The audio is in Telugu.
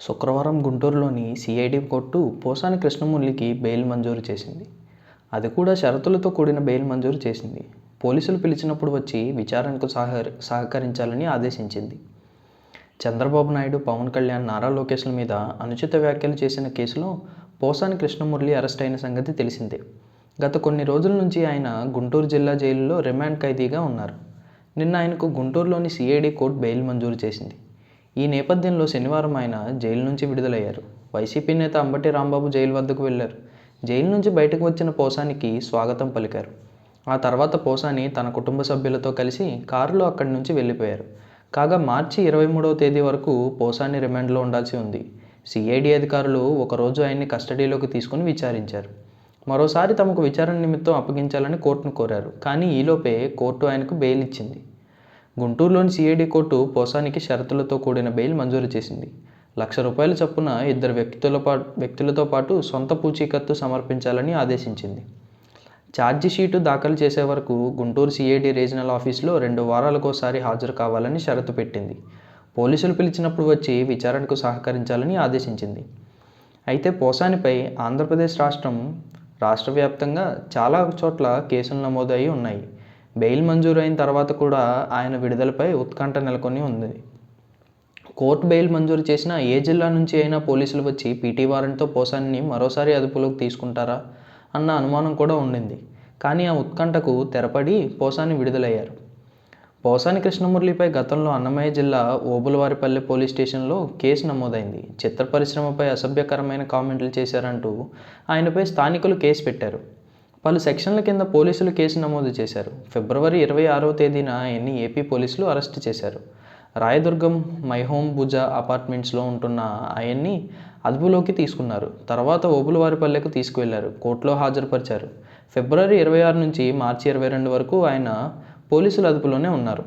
శుక్రవారం గుంటూరులోని సిఐడి కోర్టు పోసాని కృష్ణమురళికి బెయిల్ మంజూరు చేసింది. అది కూడా షరతులతో కూడిన బెయిల్ మంజూరు చేసింది. పోలీసులు పిలిచినప్పుడు వచ్చి విచారణకు సహ సహకరించాలని ఆదేశించింది. చంద్రబాబు నాయుడు పవన్ కళ్యాణ్ నారా లోకేష్ల మీద అనుచిత వ్యాఖ్యలు చేసిన కేసులో పోసాని కృష్ణమురళి అరెస్ట్ అయిన సంగతి తెలిసిందే. గత కొన్ని రోజుల నుంచి ఆయన గుంటూరు జిల్లా జైలులో రిమాండ్ ఖైదీగా ఉన్నారు. నిన్న ఆయనకు గుంటూరులోని సిఐడి కోర్టు బెయిల్ మంజూరు చేసింది. ఈ నేపథ్యంలో శనివారం ఆయన జైలు నుంచి విడుదలయ్యారు. వైసీపీ నేత అంబటి రాంబాబు జైలు వద్దకు వెళ్ళారు. జైలు నుంచి బయటకు వచ్చిన పోసానికి స్వాగతం పలికారు. ఆ తర్వాత పోసాని తన కుటుంబ సభ్యులతో కలిసి కారులో అక్కడి నుంచి వెళ్ళిపోయారు. కాగా మార్చి ఇరవై మూడవ తేదీ వరకు పోసాని రిమాండ్లో ఉండాల్సి ఉంది. సిఐడి అధికారులు ఒకరోజు ఆయన్ని కస్టడీలోకి తీసుకుని విచారించారు. మరోసారి తమకు విచారణ నిమిత్తం అప్పగించాలని కోర్టును కోరారు. కానీ ఈలోపే కోర్టు ఆయనకు బెయిల్ ఇచ్చింది. గుంటూరులోని సిఐడి కోర్టు పోసానికి షరతులతో కూడిన బెయిల్ మంజూరు చేసింది. లక్ష రూపాయల చొప్పున ఇద్దరు వ్యక్తుల పా వ్యక్తులతో పాటు సొంత పూచీకత్తు సమర్పించాలని ఆదేశించింది. ఛార్జిషీటు దాఖలు చేసే వరకు గుంటూరు సిఐడి రీజనల్ ఆఫీసులో రెండు వారాలకోసారి హాజరు కావాలని షరతు పెట్టింది. పోలీసులు పిలిచినప్పుడు వచ్చి విచారణకు సహకరించాలని ఆదేశించింది. అయితే పోసానిపై ఆంధ్రప్రదేశ్ రాష్ట్రం రాష్ట్ర వ్యాప్తంగా చాలా చోట్ల కేసులు నమోదయ్యి ఉన్నాయి. బెయిల్ మంజూరు అయిన తర్వాత కూడా ఆయన విడుదలపై ఉత్కంఠ నెలకొని ఉంది. కోర్టు బెయిల్ మంజూరు చేసిన ఏ జిల్లా నుంచి అయినా పోలీసులు వచ్చి పీటీ వారెంట్తో పోసాన్ని మరోసారి అదుపులోకి తీసుకుంటారా అన్న అనుమానం కూడా ఉండింది. కానీ ఆ ఉత్కంఠకు తెరపడి పోసాని విడుదలయ్యారు. పోసాని కృష్ణమురళిపై గతంలో అన్నమయ్య జిల్లా ఓబులవారిపల్లె పోలీస్ స్టేషన్లో కేసు నమోదైంది. చిత్ర పరిశ్రమపై అసభ్యకరమైన కామెంట్లు చేశారంటూ ఆయనపై స్థానికులు కేసు పెట్టారు. పలు సెక్షన్ల కింద పోలీసులు కేసు నమోదు చేశారు. ఫిబ్రవరి ఇరవై ఆరవ తేదీన ఆయన్ని ఏపీ పోలీసులు అరెస్ట్ చేశారు. రాయదుర్గం మైహోమ్ భుజ అపార్ట్మెంట్స్లో ఉంటున్న ఆయన్ని అదుపులోకి తీసుకున్నారు. తర్వాత ఓబులవారిపల్లెకు తీసుకువెళ్ళారు. కోర్టులో హాజరుపరిచారు. ఫిబ్రవరి ఇరవై ఆరు నుంచి మార్చి ఇరవై రెండు వరకు ఆయన పోలీసుల అదుపులోనే ఉన్నారు.